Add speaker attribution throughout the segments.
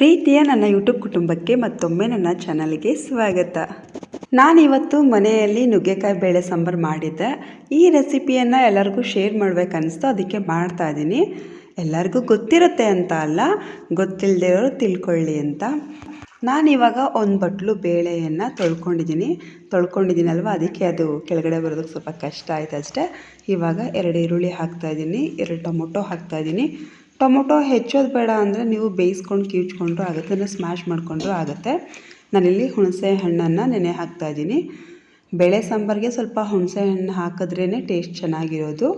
Speaker 1: ಪ್ರೀತಿಯ ನನ್ನ ಯೂಟ್ಯೂಬ್ ಕುಟುಂಬಕ್ಕೆ ಮತ್ತೊಮ್ಮೆ ನನ್ನ ಚಾನಲ್ಗೆ ಸ್ವಾಗತ. ನಾನಿವತ್ತು ಮನೆಯಲ್ಲಿ ನುಗ್ಗೆಕಾಯಿ ಬೇಳೆ ಸಾಂಬಾರು ಮಾಡಿದ್ದೆ. ಈ ರೆಸಿಪಿಯನ್ನು ಎಲ್ಲರಿಗೂ ಶೇರ್ ಮಾಡಬೇಕನ್ನಿಸ್ತು, ಅದಕ್ಕೆ ಮಾಡ್ತಾ ಇದ್ದೀನಿ. ಎಲ್ಲರಿಗೂ ಗೊತ್ತಿರುತ್ತೆ ಅಂತ ಅಲ್ಲ ಗೊತ್ತಿಲ್ಲದೆ ಇರೋರು ತಿಳ್ಕೊಳ್ಳಿ ಅಂತ. ನಾನಿವಾಗ ಒಂದು ಬಟ್ಲು ಬೇಳೆಯನ್ನು ತೊಳ್ಕೊಂಡಿದ್ದೀನಿ. ತೊಳ್ಕೊಂಡಿದ್ದೀನಲ್ವ, ಅದಕ್ಕೆ ಅದು ಕೆಳಗಡೆ ಬರೋದಕ್ಕೆ ಸ್ವಲ್ಪ ಕಷ್ಟ ಆಯ್ತು ಅಷ್ಟೇ ಇವಾಗ ಎರಡು ಈರುಳ್ಳಿ ಹಾಕ್ತಾಯಿದ್ದೀನಿ ಎರಡು ಟೊಮೊಟೊ ಹಾಕ್ತಾಯಿದ್ದೀನಿ ಟೊಮೊಟೊ ಹೆಚ್ಚೋದು ಬೇಡ ಅಂದರೆ ನೀವು ಬೇಯಿಸ್ಕೊಂಡು ಕಿವ್ಚ್ಕೊಂಡ್ರೂ ಆಗುತ್ತೆ ಅಂದರೆ ಸ್ಮ್ಯಾಶ್ ಮಾಡಿಕೊಂಡ್ರೂ ಆಗುತ್ತೆ. ನಾನಿಲ್ಲಿ ಹುಣಸೆ ಹಣ್ಣನ್ನು ನೆನೆ ಹಾಕ್ತಾಯಿದ್ದೀನಿ ಬೇಳೆ ಸಾಂಬಾರಿಗೆ ಸ್ವಲ್ಪ ಹುಣಸೆ ಹಣ್ಣು ಹಾಕಿದ್ರೇ ಟೇಸ್ಟ್ ಚೆನ್ನಾಗಿರೋದು.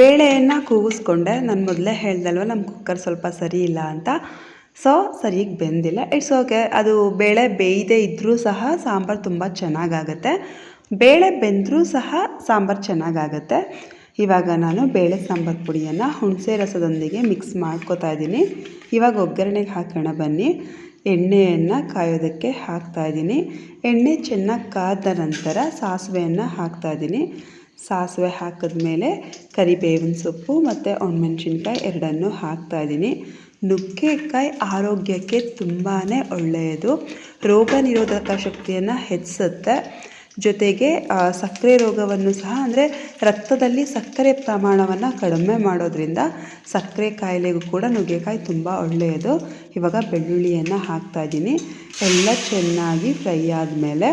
Speaker 1: ಬೇಳೆಯನ್ನು ಕೂಗಿಸ್ಕೊಂಡೆ. ನಾನು ಮೊದಲೇ ಹೇಳ್ದಲ್ವ ನಮ್ಮ ಕುಕ್ಕರ್ ಸ್ವಲ್ಪ ಸರಿ ಇಲ್ಲ ಅಂತ. ಸೊ ಸರಿಯಾಗಿ ಬೆಂದಿಲ್ಲ. ಇಟ್ಸ್ ಓಕೆ ಅದು ಬೇಳೆ ಬೇಯದೇ ಇದ್ದರೂ ಸಹ ಸಾಂಬಾರು ತುಂಬ ಚೆನ್ನಾಗಾಗತ್ತೆ. ಬೇಳೆ ಬೆಂದರೂ ಸಹ ಸಾಂಬಾರು ಚೆನ್ನಾಗಾಗತ್ತೆ. ಇವಾಗ ನಾನು ಬೇಳೆ ಸಾಂಬಾರು ಪುಡಿಯನ್ನು ಹುಣಸೆ ರಸದೊಂದಿಗೆ ಮಿಕ್ಸ್ ಮಾಡ್ಕೋತಾ ಇದ್ದೀನಿ. ಇವಾಗ ಒಗ್ಗರಣೆಗೆ ಹಾಕೋಣ ಬನ್ನಿ. ಎಣ್ಣೆಯನ್ನು ಕಾಯೋದಕ್ಕೆ ಹಾಕ್ತಾಯಿದ್ದೀನಿ ಎಣ್ಣೆ ಚೆನ್ನಾಗಿ ಕಾದ ನಂತರ ಸಾಸಿವೆಯನ್ನು ಹಾಕ್ತಾಯಿದ್ದೀನಿ ಸಾಸಿವೆ ಹಾಕಿದ್ಮೇಲೆ ಕರಿಬೇವಿನ ಸೊಪ್ಪು ಮತ್ತು ಒಣಮೆಣ್ಸಿನ್ಕಾಯಿ ಎರಡನ್ನೂ ಹಾಕ್ತಾಯಿದ್ದೀನಿ ನುಗ್ಗೆಕಾಯಿ ಆರೋಗ್ಯಕ್ಕೆ ತುಂಬಾ ಒಳ್ಳೆಯದು. ರೋಗ ನಿರೋಧಕ ಶಕ್ತಿಯನ್ನು ಹೆಚ್ಚಿಸುತ್ತೆ. ಜೊತೆಗೆ ಸಕ್ಕರೆ ರೋಗವನ್ನು ಸಹ ಅಂದರೆ ರಕ್ತದಲ್ಲಿ ಸಕ್ಕರೆ ಪ್ರಮಾಣವನ್ನು ಕಡಿಮೆ ಮಾಡೋದ್ರಿಂದ ಸಕ್ಕರೆ ಕಾಯಿಲೆಗೂ ಕೂಡ ನುಗ್ಗೆಕಾಯಿ ತುಂಬ ಒಳ್ಳೆಯದು. ಇವಾಗ ಬೆಳ್ಳುಳ್ಳಿಯನ್ನು ಹಾಕ್ತಾಯಿದ್ದೀನಿ ಎಲ್ಲ ಚೆನ್ನಾಗಿ ಫ್ರೈ ಆದಮೇಲೆ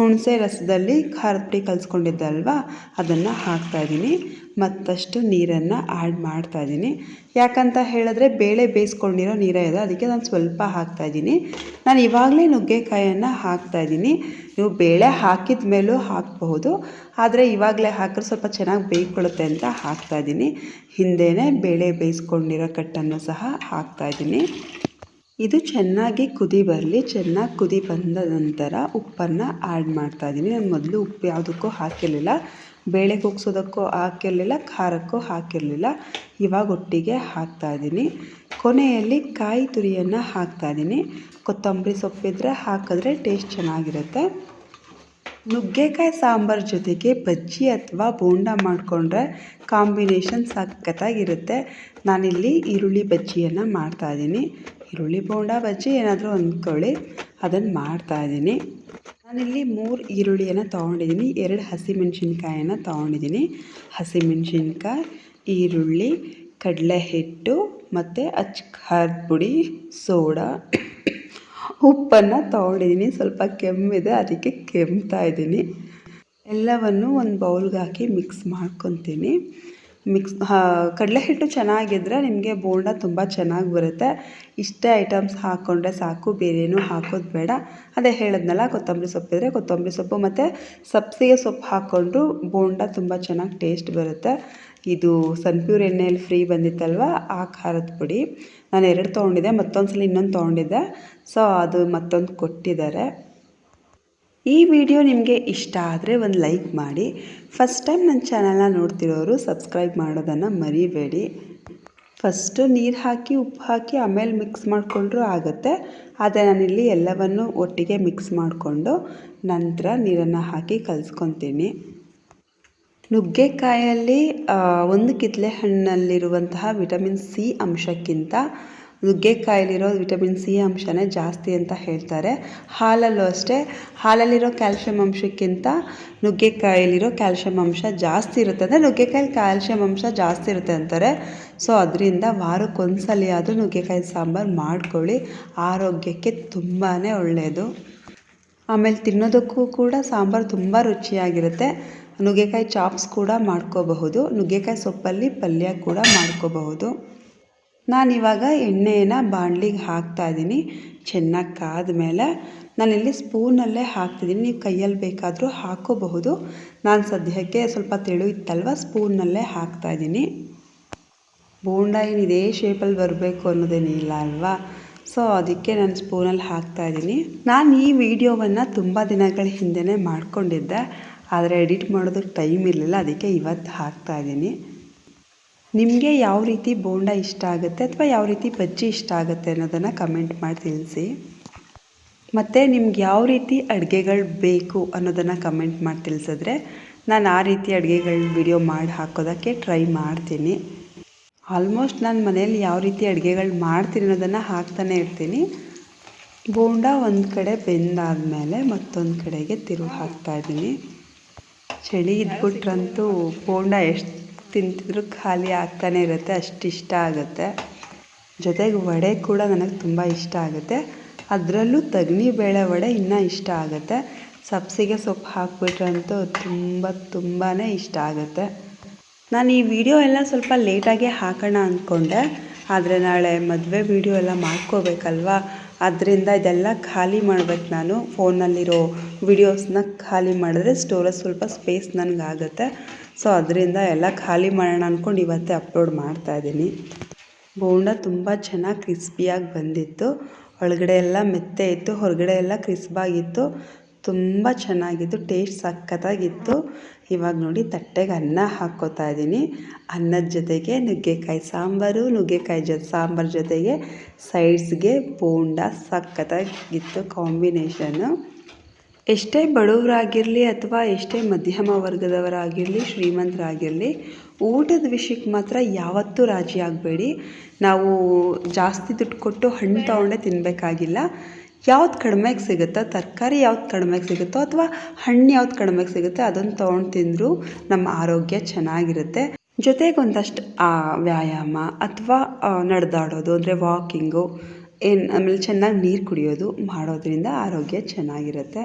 Speaker 1: ಹುಣಸೆ ರಸದಲ್ಲಿ ಖಾರದ ಪುಡಿ ಕಲಿಸ್ಕೊಂಡಿದ್ದೆ ಅಲ್ವಾ ಅದನ್ನು ಹಾಕ್ತಾಯಿದ್ದೀನಿ ಮತ್ತಷ್ಟು ನೀರನ್ನು ಆ್ಯಡ್ ಮಾಡ್ತಾಯಿದ್ದೀನಿ ಯಾಕಂತ ಹೇಳಿದ್ರೆ ಬೇಳೆ ಬೇಯಿಸ್ಕೊಂಡಿರೋ ನೀರೇ ಇದೆ. ಅದಕ್ಕೆ ನಾನು ಸ್ವಲ್ಪ ಹಾಕ್ತಾಯಿದ್ದೀನಿ ನಾನು ಇವಾಗಲೇ ನುಗ್ಗೆಕಾಯನ್ನು ಹಾಕ್ತಾಯಿದ್ದೀನಿ ನೀವು ಬೇಳೆ ಹಾಕಿದ ಮೇಲೂ ಹಾಕಬಹುದು. ಆದರೆ ಇವಾಗಲೇ ಹಾಕಿದ್ರೆ ಸ್ವಲ್ಪ ಚೆನ್ನಾಗಿ ಬೇಯ್ಕೊಳ್ಳುತ್ತೆ ಅಂತ ಹಾಕ್ತಾಯಿದ್ದೀನಿ ಹಿಂದೆಯೇ ಬೇಳೆ ಬೇಯಿಸ್ಕೊಂಡಿರೋ ಕಟ್ಟನ್ನು ಸಹ ಹಾಕ್ತಾಯಿದ್ದೀನಿ ಇದು ಚೆನ್ನಾಗಿ ಕುದಿ ಬರಲಿ, ಚೆನ್ನಾಗಿ ಕುದಿ ಬಂದ ನಂತರ ಉಪ್ಪನ್ನು ಆ್ಯಡ್ ಮಾಡ್ತಾಯಿದ್ದೀನಿ ನಾನು ಮೊದಲು ಉಪ್ಪು ಯಾವುದಕ್ಕೂ ಹಾಕಿರಲಿಲ್ಲ. ಬೇಳೆ ಕುಗ್ಸೋದಕ್ಕೂ ಹಾಕಿರಲಿಲ್ಲ, ಖಾರಕ್ಕೂ ಹಾಕಿರಲಿಲ್ಲ. ಇವಾಗ ಒಟ್ಟಿಗೆ ಹಾಕ್ತಾಯಿದ್ದೀನಿ ಕೊನೆಯಲ್ಲಿ ಕಾಯಿ ತುರಿಯನ್ನು ಹಾಕ್ತಾಯಿದ್ದೀನಿ ಕೊತ್ತಂಬರಿ ಸೊಪ್ಪಿದ್ರೆ ಹಾಕಿದ್ರೆ ಟೇಸ್ಟ್ ಚೆನ್ನಾಗಿರುತ್ತೆ. ನುಗ್ಗೆಕಾಯಿ ಸಾಂಬಾರು ಜೊತೆಗೆ ಬಜ್ಜಿ ಅಥವಾ ಬೋಂಡ ಮಾಡಿಕೊಂಡ್ರೆ ಕಾಂಬಿನೇಷನ್ ಸಖತ್ತಾಗಿರುತ್ತೆ. ನಾನಿಲ್ಲಿ ಈರುಳ್ಳಿ ಬಜ್ಜಿಯನ್ನು ಮಾಡ್ತಾಯಿದ್ದೀನಿ ಈರುಳ್ಳಿ ಬೋಂಡ ಬಜ್ಜಿ, ಏನಾದರೂ ಅಂದ್ಕೊಳ್ಳಿ ಅದನ್ನು ಮಾಡ್ತಾಯಿದ್ದೀನಿ ನಾನಿಲ್ಲಿ ಮೂರು ಈರುಳ್ಳಿಯನ್ನು ತೊಗೊಂಡಿದ್ದೀನಿ ಎರಡು ಹಸಿಮೆಣ್ಸಿನ್ಕಾಯನ್ನು ತೊಗೊಂಡಿದ್ದೀನಿ ಹಸಿಮೆಣ್ಸಿನ್ಕಾಯಿ, ಈರುಳ್ಳಿ ಕಡಲೆ ಹಿಟ್ಟು ಮತ್ತು ಅಚ್ ಖಾರದ ಪುಡಿ, ಸೋಡಾ ಉಪ್ಪನ್ನು ತೊಗೊಂಡಿದ್ದೀನಿ ಸ್ವಲ್ಪ ಕೆಮ್ಮಿದೆ, ಅದಕ್ಕೆ ಕೆಮ್ತಾ ಇದ್ದೀನಿ ಎಲ್ಲವನ್ನು ಒಂದು ಬೌಲ್ಗೆ ಹಾಕಿ ಮಿಕ್ಸ್ ಮಾಡ್ಕೊತೀನಿ. ಮಿಕ್ಸ್ ಕಡಲೆ ಹಿಟ್ಟು ಚೆನ್ನಾಗಿದ್ರೆ ನಿಮಗೆ ಬೋಂಡ ತುಂಬ ಚೆನ್ನಾಗಿ ಬರುತ್ತೆ. ಇಷ್ಟೇ ಐಟಮ್ಸ್ ಹಾಕ್ಕೊಂಡ್ರೆ ಸಾಕು, ಬೇರೇನೂ ಹಾಕೋದು ಬೇಡ. ಅದೇ ಹೇಳಿದ್ನಲ್ಲ, ಕೊತ್ತಂಬರಿ ಸೊಪ್ಪಿದ್ರೆ ಕೊತ್ತಂಬರಿ ಸೊಪ್ಪು ಮತ್ತು ಸಬ್ಸಿಗೆ ಸೊಪ್ಪು ಹಾಕ್ಕೊಂಡ್ರು ಬೋಂಡ ತುಂಬ ಚೆನ್ನಾಗಿ ಟೇಸ್ಟ್ ಬರುತ್ತೆ. ಇದು ಸನ್ಪ್ಯೂರ್ ಎಣ್ಣೆಯಲ್ಲಿ ಫ್ರೀ ಬಂದಿತ್ತಲ್ವ, ಆ ಖಾರದ ಪುಡಿ. ನಾನು ಎರಡು ತೊಗೊಂಡಿದ್ದೆ ಮತ್ತೊಂದು ಸಲ ಇನ್ನೊಂದು ತೊಗೊಂಡಿದ್ದೆ. ಸೊ ಅದು ಮತ್ತೊಂದು ಕೊಟ್ಟಿದ್ದಾರೆ. ಈ ವಿಡಿಯೋ ನಿಮಗೆ ಇಷ್ಟ ಆದರೆ ಒಂದು ಲೈಕ್ ಮಾಡಿ. ಫಸ್ಟ್ ಟೈಮ್ ನನ್ನ ಚಾನಲ್ನ ನೋಡ್ತಿರೋರು ಸಬ್ಸ್ಕ್ರೈಬ್ ಮಾಡೋದನ್ನು ಮರಿಬೇಡಿ. ಫಸ್ಟು ನೀರು ಹಾಕಿ, ಉಪ್ಪು ಹಾಕಿ, ಆಮೇಲೆ ಮಿಕ್ಸ್ ಮಾಡಿಕೊಂಡ್ರೂ ಆಗುತ್ತೆ. ಆದರೆ ನಾನಿಲ್ಲಿ ಎಲ್ಲವನ್ನು ಒಟ್ಟಿಗೆ ಮಿಕ್ಸ್ ಮಾಡಿಕೊಂಡು ನಂತರ ನೀರನ್ನು ಹಾಕಿ ಕಲಿಸ್ಕೊತೀನಿ. ನುಗ್ಗೆಕಾಯಲ್ಲಿ ಒಂದು ಕಿತ್ತಲೆ ಹಣ್ಣಲ್ಲಿರುವಂತಹ ವಿಟಮಿನ್ ಸಿ ಅಂಶಕ್ಕಿಂತ ನುಗ್ಗೆಕಾಯಲ್ಲಿರೋ ವಿಟಮಿನ್ ಸಿ ಅಂಶನೇ ಜಾಸ್ತಿ ಅಂತ ಹೇಳ್ತಾರೆ. ಹಾಲಲ್ಲೂ ಅಷ್ಟೇ, ಹಾಲಲ್ಲಿರೋ ಕ್ಯಾಲ್ಶಿಯಂ ಅಂಶಕ್ಕಿಂತ ನುಗ್ಗೆಕಾಯಲ್ಲಿರೋ ಕ್ಯಾಲ್ಶಿಯಂ ಅಂಶ ಜಾಸ್ತಿ ಇರುತ್ತೆ ಅಂದರೆ ನುಗ್ಗೆಕಾಯಲ್ಲಿ ಕ್ಯಾಲ್ಶಿಯಂ ಅಂಶ ಜಾಸ್ತಿ ಇರುತ್ತೆ ಅಂತಾರೆ. ಸೊ ಅದರಿಂದ ವಾರಕ್ಕೊಂದ್ಸಲಿ ಆದರೂ ನುಗ್ಗೆಕಾಯಿ ಸಾಂಬಾರು ಮಾಡ್ಕೊಳ್ಳಿ. ಆರೋಗ್ಯಕ್ಕೆ ತುಂಬಾ ಒಳ್ಳೆಯದು ಆಮೇಲೆ ತಿನ್ನೋದಕ್ಕೂ ಕೂಡ ಸಾಂಬಾರು ತುಂಬ ರುಚಿಯಾಗಿರುತ್ತೆ. ನುಗ್ಗೆಕಾಯಿ ಚಾಪ್ಸ್ ಕೂಡ ಮಾಡ್ಕೋಬಹುದು. ನುಗ್ಗೆಕಾಯಿ ಸೊಪ್ಪಲ್ಲಿ ಪಲ್ಯ ಕೂಡ ಮಾಡ್ಕೋಬಹುದು. ನಾನಿವಾಗ ಎಣ್ಣೆಯನ್ನು ಬಾಣಲಿಗೆ ಹಾಕ್ತಾಯಿದ್ದೀನಿ ಚೆನ್ನಾಗಿ ಕಾದ ಮೇಲೆ ನಾನಿಲ್ಲಿ ಸ್ಪೂನಲ್ಲೇ ಹಾಕ್ತಿದ್ದೀನಿ. ನೀವು ಕೈಯಲ್ಲಿ ಬೇಕಾದರೂ ಹಾಕ್ಕೋಬಹುದು ನಾನು ಸದ್ಯಕ್ಕೆ ಸ್ವಲ್ಪ ತೆಳು ಇತ್ತಲ್ವ, ಸ್ಪೂನಲ್ಲೇ ಹಾಕ್ತಾಯಿದ್ದೀನಿ ಬೋಂಡ ಏನು ಇದೇ ಶೇಪಲ್ಲಿ ಬರಬೇಕು ಅನ್ನೋದೇನಿಲ್ಲ ಅಲ್ವಾ? ಸೊ ಅದಕ್ಕೆ ನಾನು ಸ್ಪೂನಲ್ಲಿ ಹಾಕ್ತಾಯಿದ್ದೀನಿ ನಾನು ಈ ವಿಡಿಯೋವನ್ನು ತುಂಬ ದಿನಗಳ ಹಿಂದೆಯೇ ಮಾಡ್ಕೊಂಡಿದ್ದೆ. ಆದರೆ ಎಡಿಟ್ ಮಾಡೋದಕ್ಕೆ ಟೈಮ್ ಇರಲಿಲ್ಲ. ಅದಕ್ಕೆ ಇವತ್ತು ಹಾಕ್ತಾಯಿದ್ದೀನಿ ನಿಮಗೆ ಯಾವ ರೀತಿ ಬೋಂಡ ಇಷ್ಟ ಆಗುತ್ತೆ ಅಥವಾ ಯಾವ ರೀತಿ ಬಜ್ಜಿ ಇಷ್ಟ ಆಗುತ್ತೆ ಅನ್ನೋದನ್ನು ಕಮೆಂಟ್ ಮಾಡಿ ತಿಳಿಸಿ. ಮತ್ತು ನಿಮ್ಗೆ ಯಾವ ರೀತಿ ಅಡುಗೆಗಳು ಬೇಕು ಅನ್ನೋದನ್ನು ಕಮೆಂಟ್ ಮಾಡಿ ತಿಳಿಸಿದ್ರೆ ನಾನು ಆ ರೀತಿ ಅಡುಗೆಗಳ ವಿಡಿಯೋ ಮಾಡಿ ಹಾಕೋದಕ್ಕೆ ಟ್ರೈ ಮಾಡ್ತೀನಿ. ಆಲ್ಮೋಸ್ಟ್ ನಾನು ಮನೇಲಿ ಯಾವ ರೀತಿ ಅಡುಗೆಗಳು ಮಾಡ್ತೀನಿ ಅನ್ನೋದನ್ನು ಹಾಕ್ತಾನೆ ಇರ್ತೀನಿ. ಬೋಂಡ ಒಂದು ಕಡೆ ಬೆಂದಾದಮೇಲೆ ಮತ್ತೊಂದು ಕಡೆಗೆ ತಿರುವು ಹಾಕ್ತಾಯಿದ್ದೀನಿ ಚಳಿ ಇದ್ಬಿಟ್ರಂತೂ ಬೋಂಡ ಎಷ್ಟು ತಿಂತಿದ್ರು ಖಾಲಿ ಆಗ್ತಾನೆ ಇರುತ್ತೆ, ಅಷ್ಟು ಇಷ್ಟ ಆಗುತ್ತೆ. ಜೊತೆಗೆ ವಡೆ ಕೂಡ ನನಗೆ ತುಂಬ ಇಷ್ಟ ಆಗುತ್ತೆ. ಅದರಲ್ಲೂ ತಗ್ನಿ ಬೇಳೆ ವಡೆ ಇನ್ನೂ ಇಷ್ಟ ಆಗುತ್ತೆ. ಸಬ್ಸಿಗೆ ಸೊಪ್ಪು ಹಾಕ್ಬಿಟ್ರಂತೂ ತುಂಬ ತುಂಬಾ ಇಷ್ಟ ಆಗುತ್ತೆ. ನಾನು ಈ ವಿಡಿಯೋ ಎಲ್ಲ ಸ್ವಲ್ಪ ಲೇಟಾಗಿ ಹಾಕೋಣ ಅಂದ್ಕೊಂಡೆ ಆದರೆ ನಾಳೆ ಮದುವೆ ವಿಡಿಯೋ ಎಲ್ಲ ಮಾಡ್ಕೋಬೇಕಲ್ವಾ? ಅದರಿಂದ ಇದೆಲ್ಲ ಖಾಲಿ ಮಾಡ್ಬೇಕು ನಾನು. ಫೋನಲ್ಲಿರೋ ವಿಡಿಯೋಸ್ನ ಖಾಲಿ ಮಾಡಿದ್ರೆ ಸ್ಟೋರೇಜ್ ಸ್ವಲ್ಪ ಸ್ಪೇಸ್ ನನಗಾಗುತ್ತೆ. ಸೊ ಅದರಿಂದ ಎಲ್ಲ ಖಾಲಿ ಮಾಡೋಣ ಅಂದ್ಕೊಂಡು ಇವತ್ತೇ ಅಪ್ಲೋಡ್ ಮಾಡ್ತಾಯಿದ್ದೀನಿ ಬೋಂಡ ತುಂಬ ಚೆನ್ನಾಗಿ ಕ್ರಿಸ್ಪಿಯಾಗಿ ಬಂದಿತ್ತು. ಒಳಗಡೆ ಎಲ್ಲ ಮೆತ್ತೆ ಇತ್ತು, ಹೊರಗಡೆ ಎಲ್ಲ ಕ್ರಿಸ್ಪಾಗಿತ್ತು ತುಂಬ ಚೆನ್ನಾಗಿತ್ತು ಟೇಸ್ಟ್ ಸಖತ್ತಾಗಿತ್ತು. ಇವಾಗ ನೋಡಿ ತಟ್ಟೆಗೆ ಅನ್ನ ಹಾಕ್ಕೋತಾ ಇದ್ದೀನಿ. ಅನ್ನದ ಜೊತೆಗೆ ನುಗ್ಗೆಕಾಯಿ ಸಾಂಬಾರು, ನುಗ್ಗೆಕಾಯಿ ಜೊತೆ ಸಾಂಬಾರು ಜೊತೆಗೆ ಸೈಡ್ಸ್ಗೆ ಬೋಂಡ ಸಖತ್ತಾಗಿತ್ತು ಕಾಂಬಿನೇಷನ್ನು. ಎಷ್ಟೇ ಬಡವರಾಗಿರಲಿ ಅಥವಾ ಎಷ್ಟೇ ಮಧ್ಯಮ ವರ್ಗದವರಾಗಿರಲಿ, ಶ್ರೀಮಂತರಾಗಿರಲಿ, ಊಟದ ವಿಷಯಕ್ಕೆ ಮಾತ್ರ ಯಾವತ್ತೂ ರಾಜಿ ಆಗಬೇಡಿ. ನಾವು ಜಾಸ್ತಿ ದುಡ್ಡು ಕೊಟ್ಟು ಹಣ್ಣು ತೊಗೊಂಡೆ ತಿನ್ನಬೇಕಾಗಿಲ್ಲ ಯಾವ್ದು ಕಡಿಮೆಗೆ ಸಿಗುತ್ತೋ, ತರಕಾರಿ ಯಾವ್ದು ಕಡಿಮೆಗೆ ಸಿಗುತ್ತೋ ಅಥವಾ ಹಣ್ಣು ಯಾವ್ದು ಕಡಿಮೆಗೆ ಸಿಗುತ್ತೆ ಅದನ್ನು ತೊಗೊಂಡು ತಿಂದರೂ ನಮ್ಮ ಆರೋಗ್ಯ ಚೆನ್ನಾಗಿರುತ್ತೆ. ಜೊತೆಗೆ ಒಂದಷ್ಟು ವ್ಯಾಯಾಮ ಅಥವಾ ನಡೆದಾಡೋದು, ಅಂದರೆ ವಾಕಿಂಗು, ಏನು, ಆಮೇಲೆ ಚೆನ್ನಾಗಿ ನೀರು ಕುಡಿಯೋದು ಮಾಡೋದ್ರಿಂದ ಆರೋಗ್ಯ ಚೆನ್ನಾಗಿರುತ್ತೆ.